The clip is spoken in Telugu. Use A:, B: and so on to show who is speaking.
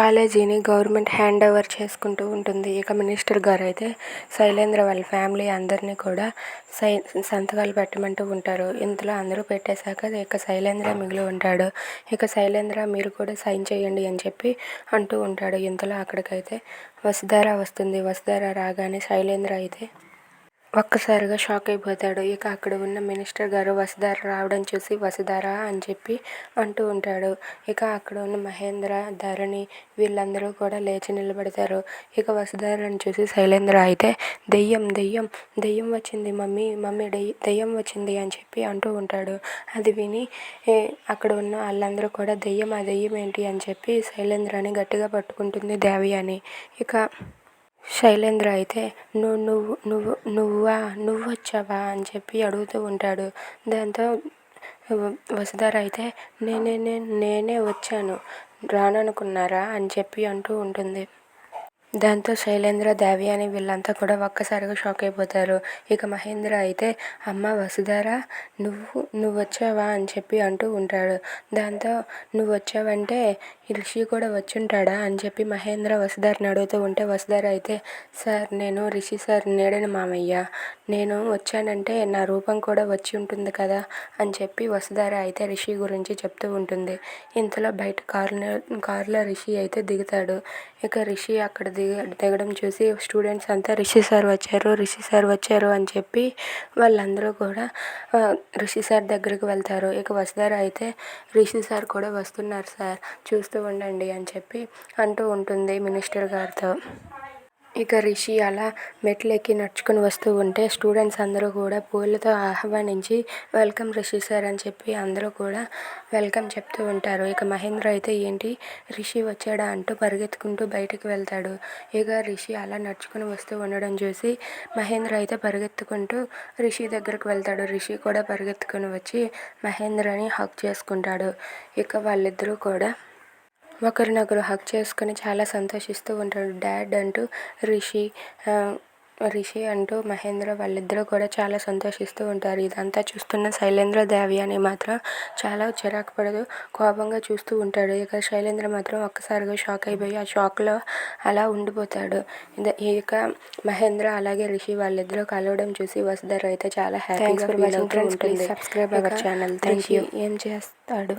A: కాలేజీని గవర్నమెంట్ హ్యాండ్ ఓవర్ చేసుకుంటూ ఉంటుంది. ఇక మినిస్టర్ గారు అయితే శైలేంద్ర వాళ్ళ ఫ్యామిలీ అందరినీ కూడా సై సంతకాలు పెట్టమంటూ ఉంటారు. ఇంతలో అందరూ పెట్టేశాక ఇక శైలేంద్ర మిగిలి ఉంటాడు. ఇక శైలేంద్ర మీరు కూడా సైన్ చేయండి అని చెప్పి అంటూ ఉంటాడు. ఇంతలో అక్కడికైతే వసుధార వస్తుంది. వసుధార రాగానే శైలేంద్ర అయితే ఒక్కసారిగా షాక్ అయిపోతాడు. ఇక అక్కడ ఉన్న మినిస్టర్ గారు వసుధార రావడం చూసి వసుధార అని చెప్పి అంటూ ఉంటాడు. ఇక అక్కడ ఉన్న మహేంద్ర ధరణి వీళ్ళందరూ కూడా లేచి నిలబడతారు. ఇక వసుధారని చూసి శైలేంద్ర అయితే దెయ్యం దెయ్యం దెయ్యం వచ్చింది మమ్మీ మమ్మీ దెయ్యం దెయ్యం వచ్చింది అని చెప్పి అంటూ ఉంటాడు. అది విని అక్కడ ఉన్న వాళ్ళందరూ కూడా దెయ్యం ఆ దెయ్యం ఏంటి అని చెప్పి శైలేంద్రని గట్టిగా పట్టుకుంటుంది దేవి అని. ఇక శైలేంద్ర అయితే నువ్వు నువ్వు నువ్వు నువ్వా నువ్వు వచ్చావా? అని చెప్పి అడుగుతూ ఉంటాడు. దాంతో వసుధర అయితే నేనే నేనే వచ్చాను. రాననుకున్నారా? అని చెప్పి అంటూ ఉంటుంది. దాంతో శైలేంద్ర దేవి అని వీళ్ళంతా కూడా ఒక్కసారిగా షాక్ అయిపోతారు. ఇక మహేంద్ర అయితే అమ్మ వసుధార నువ్వు నువ్వు వచ్చావా అని చెప్పి అంటూ ఉంటాడు. దాంతో నువ్వు వచ్చావంటే రిషి కూడా వచ్చుంటాడా? అని చెప్పి మహేంద్ర వసుధారని అడుగుతూ ఉంటే వసుధార అయితే సార్ నేను రిషి సార్ నేడని మామయ్య. నేను వచ్చానంటే నా రూపం కూడా వచ్చి ఉంటుంది కదా? అని చెప్పి వసుధార అయితే రిషి గురించి చెప్తూ ఉంటుంది. ఇంతలో బయట కారులో కారులో రిషి అయితే దిగుతాడు. ఇక రిషి అక్కడ దిగ దిగడం చూసి స్టూడెంట్స్ అంతా రిషి సార్ వచ్చారు రిషి సార్ వచ్చారు అని చెప్పి వాళ్ళందరూ కూడా రిషి సార్ దగ్గరికి వెళ్తారు. ఇక వసుధార అయితే రిషి సార్ కూడా వస్తున్నారు సార్ చూస్తూ ఉండండి అని చెప్పి అంటూ ఉంటుంది మినిస్టర్ గారితో. ఇక రిషి అలా మెట్లు ఎక్కి నడుచుకుని వస్తూ ఉంటే స్టూడెంట్స్ అందరూ కూడా పూలతో ఆహ్వానించి వెల్కమ్ రిషి సార్ అని చెప్పి అందరూ కూడా వెల్కమ్ చెప్తూ ఉంటారు. ఇక మహేంద్ర అయితే ఏంటి? రిషి వచ్చాడా? అంటూ పరిగెత్తుకుంటూ బయటకు వెళ్తాడు. ఇక రిషి అలా నడుచుకుని వస్తూ ఉండడం చూసి మహేంద్ర అయితే పరిగెత్తుకుంటూ రిషి దగ్గరకు వెళ్తాడు. రిషి కూడా పరిగెత్తుకుని వచ్చి మహేంద్రని హక్ చేసుకుంటాడు. ఇక వాళ్ళిద్దరూ కూడా ఒకరినొకరు హక్ చేసుకుని చాలా సంతోషిస్తూ ఉంటాడు. డాడ్ అంటూ రిషి రిషి అంటూ మహేంద్ర వాళ్ళిద్దరూ కూడా చాలా సంతోషిస్తూ ఉంటారు. ఇదంతా చూస్తున్న శైలేంద్ర దేవి అని మాత్రం చాలా చిరాకు పడదు కోపంగా చూస్తూ ఉంటాడు. ఇక శైలేంద్ర మాత్రం ఒక్కసారిగా షాక్ అయిపోయి ఆ షాక్లో అలా ఉండిపోతాడు. ఇక మహేంద్ర అలాగే రిషి వాళ్ళిద్దరూ కలవడం చూసి వసుధర అయితే చాలా హ్యాపీగా ఫీల్ అవుతూ ఉంటుంది. Subscribe our channel thank you ఏం చేస్తాడు?